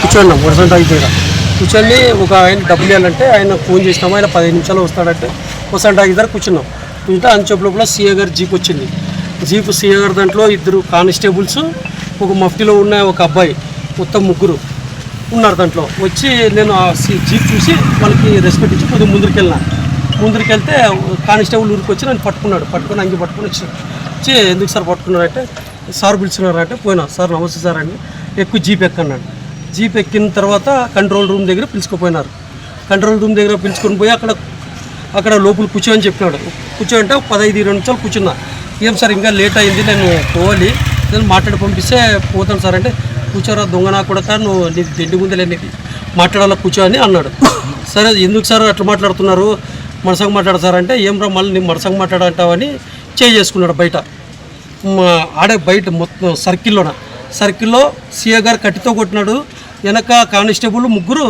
కూర్చోన్నాం వరసంట అయిపోయినా కూర్చొని ఒక ఆయన డబ్బులు ఇవ్వాలంటే ఆయన ఫోన్ చేసినాము ఆయన పదిహేను నిమిషాలు వస్తాడంటే. వసంట దగ్గర కూర్చున్నాం. కూర్చుంటే అని లోపల సీఏ గారు జీప్ వచ్చింది. జీప్ సీఏ గారి దాంట్లో ఇద్దరు కానిస్టేబుల్స్ ఒక మఫ్టీలో ఉన్న ఒక అబ్బాయి మొత్తం ముగ్గురు ఉన్నారు దాంట్లో. వచ్చి నేను ఆ జీప్ చూసి వాళ్ళకి రెస్పెక్ట్ ఇచ్చి కొద్దిగా ముందుకు వెళ్ళినా. ముందుకు వెళ్తే కానిస్టేబుల్ ఊరికి వచ్చి నన్ను పట్టుకున్నాడు. పట్టుకుని అంగి పట్టుకుని వచ్చి వచ్చి ఎందుకు సార్ పట్టుకున్నారంటే సార్ పిలుచున్నారంటే పోయినా. సార్ నమస్తే సార్ అని ఎక్కువ జీప్ ఎక్కన్నాడు. జీప్ ఎక్కిన తర్వాత కంట్రోల్ రూమ్ దగ్గర పిలుచుకుపోయినారు. కంట్రోల్ రూమ్ దగ్గర పిలుచుకొని పోయి అక్కడ అక్కడ లోపల కూర్చోని చెప్పినాడు. కూర్చోంటే పదహైదు ఇరవై నిమిషాలు కూర్చున్నా. ఏం సార్ ఇంకా లేట్ అయింది నేను పోవాలి. నేను మాట్లాడి పంపిస్తే పోతాను సార్ అంటే కూర్చోరా దొంగ నా కానీ నువ్వు నీకు తిండి ముందే నీకు మాట్లాడాలా కూర్చో అని అన్నాడు. సరే ఎందుకు సార్ అట్లా మాట్లాడుతున్నారు? మనసంగా మాట్లాడతారంటే ఏం రా మళ్ళీ నీ మనసంగా మాట్లాడంటావని చేయి చేసుకున్నాడు బయట. మా ఆడే బయట మొత్తం సర్కిల్లోన. సర్కిల్లో సీఏ గారు కట్టితో కొట్టినాడు. వెనక కానిస్టేబుల్ ముగ్గురు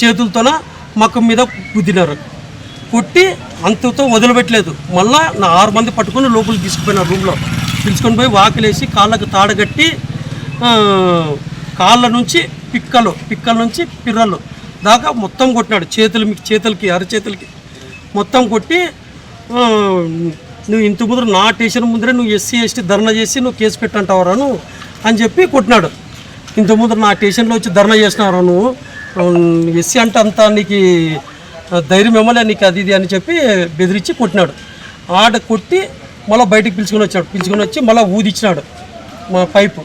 చేతులతోన మకం మీద గుద్దినారు. కొట్టి అంతతో వదిలిపెట్టలేదు. మళ్ళా నా ఆరు మంది పట్టుకొని లోపలికి తీసుకుపోయినారు రూమ్లో పిలుచుకొని పోయి వాకిలేసి కాళ్ళకు తాడగట్టి కాళ్ళ నుంచి పిక్కలు పిక్కల నుంచి పిర్రలు దాకా మొత్తం కొట్టినాడు. చేతులు మీకు చేతులకి అరచేతులకి మొత్తం కొట్టి నువ్వు ఇంత ముందర నా స్టేషన్ ముందరే నువ్వు ఎస్సీ ఎస్టీ ధర్నా చేసి నువ్వు కేసు పెట్టంటావరా అని చెప్పి కొట్టినాడు. ఇంతకుముందు నా స్టేషన్లో వచ్చి ధర్నా చేసినారు నువ్వు? ఎస్సీ అంటే అంత నీకు ధైర్యం ఇవ్వలే నీకు అది ఇది అని చెప్పి బెదిరించి కొట్టినాడు. ఆడ కొట్టి మళ్ళీ బయటకు పిలుచుకొని వచ్చాడు. పిలుచుకొని వచ్చి మళ్ళీ ఊదిచ్చినాడు మా పైపు.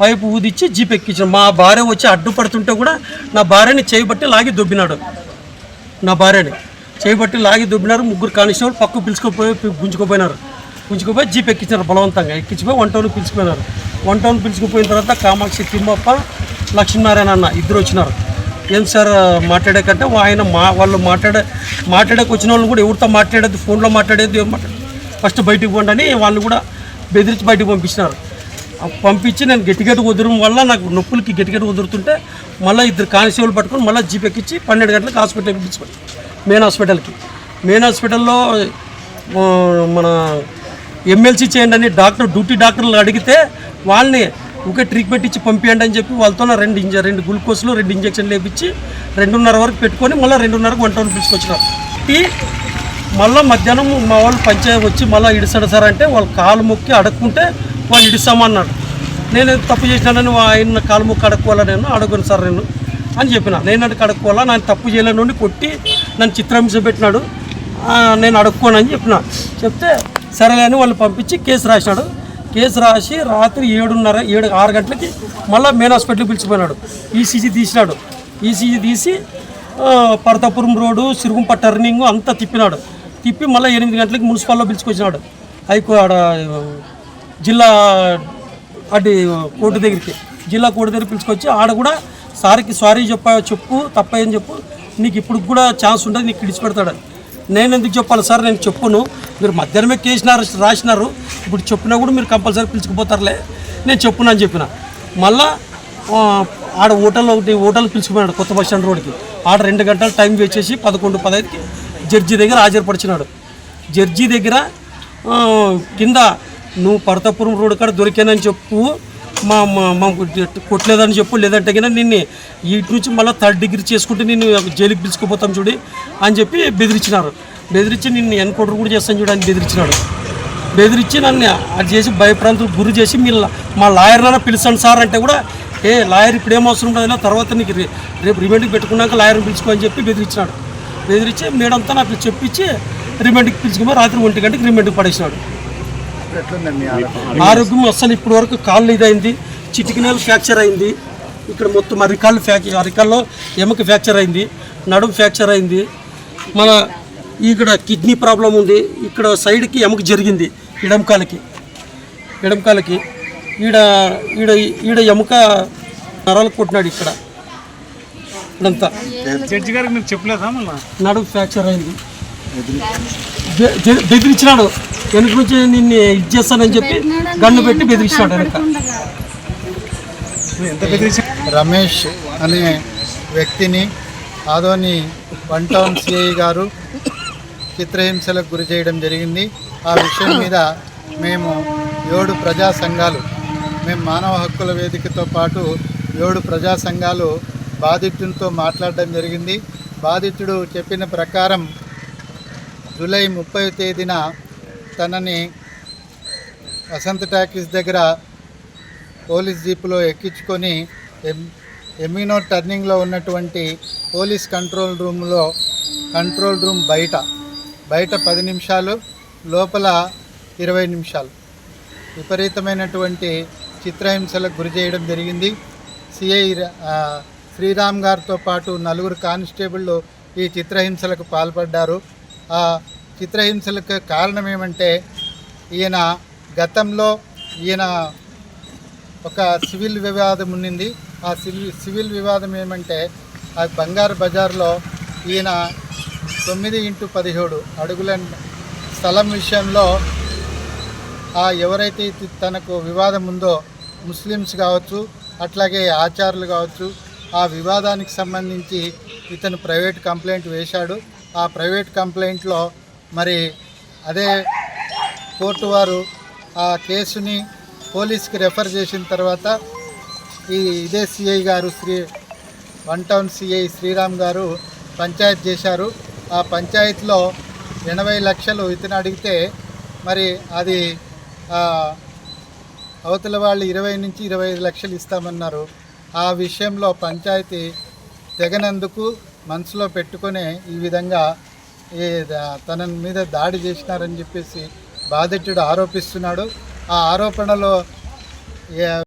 పైపు ఊదిచ్చి జీప్ ఎక్కించాడు మా భార్య వచ్చి అడ్డుపడుతుంటే కూడా నా భార్యని చేయబట్టి లాగి దొబ్బినాడు. నా భార్యని చేయబట్టి లాగి దుబ్బినారు. ముగ్గురు కానిస్టేబుల్ పక్కకు పిలుచుకోపోయి గుంజుకుపోయినారు. గుంజుకుపోయి జీప్ ఎక్కించారు బలవంతంగా. ఎక్కించిపోయి వంటలు పిలిచిపోయినారు. వన్ టౌన్ పిలుచుకుపోయిన తర్వాత కామాక్షి తిమ్మప్ప లక్ష్మీనారాయణ అన్న ఇద్దరు వచ్చినారు. ఏం సార్ మాట్లాడేకంటే ఆయన మా వాళ్ళు మాట్లాడే మాట్లాడేకి వచ్చిన వాళ్ళు కూడా ఎవరితో మాట్లాడేది ఫోన్లో మాట్లాడేది ఏం మాట్లాడేది ఫస్ట్ బయటికి పోండి అని వాళ్ళు కూడా బెదిరించి బయటకు పంపించినారు. పంపించి నేను గట్టిగట్టు కుదరడం వల్ల నాకు నొప్పులకి గట్టిగట్టు కుదురుతుంటే మళ్ళీ ఇద్దరు కానిస్టేబుల్ పట్టుకొని మళ్ళీ జీప్ ఎక్కించి పన్నెండు గంటలకు హాస్పిటల్కి పిలుచుకోండి మెయిన్ హాస్పిటల్కి. మెయిన్ హాస్పిటల్లో మన ఎమ్మెల్సీ చేయండి అని డాక్టర్ డ్యూటీ డాక్టర్లు అడిగితే వాళ్ళని ఒకే ట్రీట్మెంట్ ఇచ్చి పంపించండి అని చెప్పి వాళ్ళతో రెండు ఇంజ రెండు గ్లూకోజ్లు రెండు ఇంజక్షన్లు వేపించి రెండున్నర వరకు పెట్టుకొని మళ్ళీ రెండున్నరకు వన్ టౌన్ పిలుచుకొచ్చినారు ఈ మళ్ళీ మధ్యాహ్నం మా వాళ్ళు పంచాయతీ వచ్చి మళ్ళీ ఇడిసాడు సార్ అంటే వాళ్ళు కాలు మొక్కి అడుక్కుంటే వాళ్ళు ఇడిస్తామన్నాడు నేను తప్పు చేసినానని వా- ఆయన కాలు మొక్కి అడగకోవాలా నేను? అడగను సార్ నేను అని చెప్పిన. నేను అడిగి అడక్కోవాలా? నేను తప్పు చేయలేను కొట్టి నన్ను చిత్రహింస పెట్టినాడు. నేను అడుక్కోనని చెప్పిన. చెప్తే సరేలే అని వాళ్ళు పంపించి కేసు రాసినాడు కేసు రాసి రాత్రి ఏడున్నర ఏడు ఆరు గంటలకి మళ్ళీ మెయిన్ హాస్పిటల్కి పిలిచిపోయినాడు. ఈసీజీ తీసినాడు. ఈసీజీ తీసి పర్తాపురం రోడ్డు సిరుగుంప టర్నింగ్ అంతా తిప్పినాడు. తిప్పి మళ్ళీ ఎనిమిది గంటలకి మున్సిపాల్లో పిలుచుకొచ్చినాడు. హైకో ఆడ జిల్లా అటు కోర్టు దగ్గరికి. జిల్లా కోర్టు దగ్గర పిలుచుకొచ్చి ఆడ కూడా సార్కి సారీ చెప్ప చెప్పు తప్పని చెప్పు నీకు ఇప్పుడు కూడా ఛాన్స్ ఉంటుంది నీకు ఇడిచిపెడతాడు. నేను ఎందుకు చెప్పాలి? సార్ నేను చెప్పును మీరు మధ్యాహ్నమే కేసినారు రాసినారు. ఇప్పుడు చెప్పినా కూడా మీరు కంపల్సరీ పిలుచుకుపోతారులే. నేను చెప్పును అని చెప్పిన. మళ్ళా ఆడ హోటల్ ఒకటి హోటల్ పిలుచుకుపోయినాడు కొత్త బస్ స్టాండ్ రోడ్కి ఆడ రెండు గంటలు టైం వేస్ట్ చేసి పదకొండు పదహైదుకి జడ్జి దగ్గర హాజరుపరిచినాడు. జడ్జి దగ్గర కింద నువ్వు పరతాపురం రోడ్ కాడ దొరికానని చెప్పు. మా మా కొట్టలేదని చెప్పు లేదంటే కన్నా నిన్ను ఇటు నుంచి మళ్ళీ థర్డ్ డిగ్రీ చేసుకుంటే నిన్ను జైలుకి పిలుచుకుపోతాం చూడి అని చెప్పి బెదిరించినారు. బెదిరించి నిన్ను ఎన్కౌంటర్ కూడా చేస్తాను చూడు అని బెదిరించినాడు. బెదిరించి నన్ను అది చేసి భయప్రాంతులు గురి చేసి మీ మా లాయర్నైనా పిలుస్తాను సార్ అంటే కూడా ఏ లాయర్ ఇప్పుడు ఏం అవసరం ఉండదు తర్వాత నీకు రే- రేపు రిమాండ్కి పెట్టుకున్నాక లాయర్ని పిలుచుకో అని చెప్పి బెదిరించినాడు. బెదిరించి మీడంతా నాకు చెప్పించి రిమాండ్కి పిలుచుకుని రాత్రి ఒంటి గంటకి రిమాండ్కి పడేసినాడు. ఎట్లుందండి ఆరోగ్యం? అసలు ఇప్పటి వరకు కాళ్ళు ఇదైంది చిటికినేలు ఫ్రాక్చర్ అయింది. ఇక్కడ మొత్తం అరికాళ్ళు ఫ్రాక్చర్ అరికాల్లో ఎముక ఫ్రాక్చర్ అయింది నడుము ఫ్రాక్చర్ అయింది. మన ఇక్కడ కిడ్నీ ప్రాబ్లం ఉంది ఇక్కడ సైడ్కి ఎముక జరిగింది ఎడంకాలకి ఎడంకాలకి ఈడ ఈడ ఈడ ఎముక నరాలు కొట్టినాడు ఇక్కడ. ఇదంతా జడ్జి గారికి మీరు చెప్పలేదా మళ్ళీ? నడుము ఫ్రాక్చర్ అయింది. బెదిరించినాడు. వెనక నుంచి నిన్ను ఇది చేస్తానని చెప్పి గన్ను పెట్టి బెదిరించినాడు వెనక. రమేష్ అనే వ్యక్తిని ఆదోని వన్ టౌన్ సిఐ గారు చిత్రహింసలకు గురి చేయడం జరిగింది. ఆ విషయం మీద మేము ఏడు ప్రజా సంఘాలు మేము మానవ హక్కుల వేదికతో పాటు ఏడు ప్రజా సంఘాలు బాధితునితో మాట్లాడడం జరిగింది. బాధితుడు చెప్పిన ప్రకారం జూలై ముప్పై తేదీన తనని వసంత టాకీస్ దగ్గర పోలీస్ జీపులో ఎక్కించుకొని ఎమ్ ఎమినో టర్నింగ్లో ఉన్నటువంటి పోలీస్ కంట్రోల్ రూమ్లో కంట్రోల్ రూమ్ బయట బయట పది నిమిషాలు లోపల ఇరవై నిమిషాలు. విపరీతమైనటువంటి చిత్రహింసలకు గురి చేయడం జరిగింది. సిఐ శ్రీరామ్ గారితో పాటు నలుగురు కానిస్టేబుళ్ళు ఈ చిత్రహింసలకు పాల్పడ్డారు. ఆ చిత్రహింసలకు కారణం ఏమంటే ఈయన గతంలో ఈయన ఒక సివిల్ వివాదం ఉండింది ఆ సివిల్ సివిల్ వివాదం ఏమంటే ఆ బంగారు బజార్లో ఈయన తొమ్మిది ఇంటూ పదిహేడు అడుగుల స్థలం విషయంలో ఆ ఎవరైతే తనకు వివాదం ఉందో ముస్లిమ్స్ కావచ్చు అట్లాగే ఆచారులు కావచ్చు ఆ వివాదానికి సంబంధించి ఇతను ప్రైవేట్ కంప్లైంట్ వేశాడు. ఆ ప్రైవేట్ కంప్లైంట్లో మరి అదే కోర్టు వారు ఆ కేసుని పోలీస్కి రెఫర్ చేసిన తర్వాత ఈ ఇదే సిఐ గారు Shri one town CI Sriram గారు పంచాయత్ చేశారు. ఆ పంచాయతీలో ఎనభై లక్షలు ఇతను అడిగితే మరి అది అవతల వాళ్ళు ఇరవై నుంచి ఇరవై ఐదు లక్షలు ఇస్తామన్నారు. ఆ విషయంలో పంచాయతీ తెగనందుకు మనసులో పెట్టుకొని ఈ విధంగా ఈ తన మీద దాడి చేసినారని చెప్పేసి బాధితుడు ఆరోపిస్తున్నాడు. ఆ ఆరోపణలో ఏ-